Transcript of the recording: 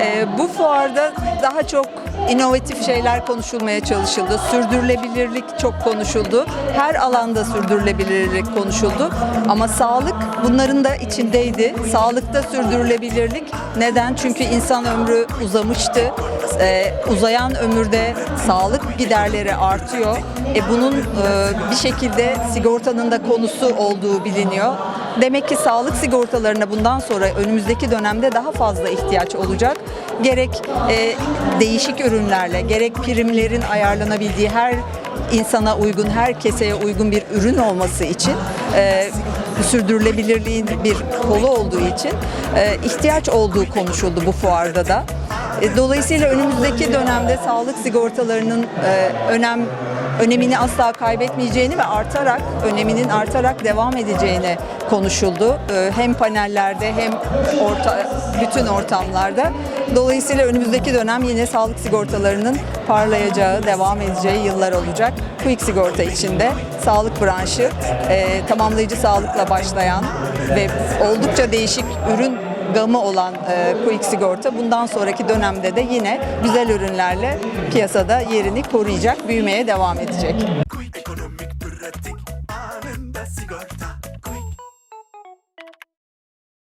Ee, bu fuarda daha çok inovatif şeyler konuşulmaya çalışıldı. Sürdürülebilirlik çok konuşuldu. Her alanda sürdürülebilirlik konuşuldu. Ama sağlık bunların da içindeydi. Sağlıkta sürdürülebilirlik. Neden? Çünkü insan ömrü uzamıştı. Ee, uzayan ömürde sağlık giderleri artıyor. E bunun e, bir şekilde sigortanın da konusu olduğu biliniyor. Demek ki sağlık sigortalarına bundan sonra önümüzdeki dönemde daha fazla ihtiyaç olacak. Gerek e, değişik ürünlerle, gerek primlerin ayarlanabildiği her insana uygun, her keseye uygun bir ürün olması için e, sürdürülebilirliğin bir kolu olduğu için e, ihtiyaç olduğu konuşuldu bu fuarda da. E, Dolayısıyla önümüzdeki dönemde sağlık sigortalarının e, önem önemini asla kaybetmeyeceğini ve artarak öneminin artarak devam edeceğini konuşuldu. Ee, hem panellerde hem orta, bütün ortamlarda. Dolayısıyla önümüzdeki dönem yine sağlık sigortalarının parlayacağı, devam edeceği yıllar olacak. Quick sigorta içinde sağlık branşı e, tamamlayıcı sağlıkla başlayan ve oldukça değişik ürün gamı olan e, Quick Sigorta bundan sonraki dönemde de yine güzel ürünlerle piyasada yerini koruyacak, büyümeye devam edecek. Quick, ekonomik, pratik, anında sigorta.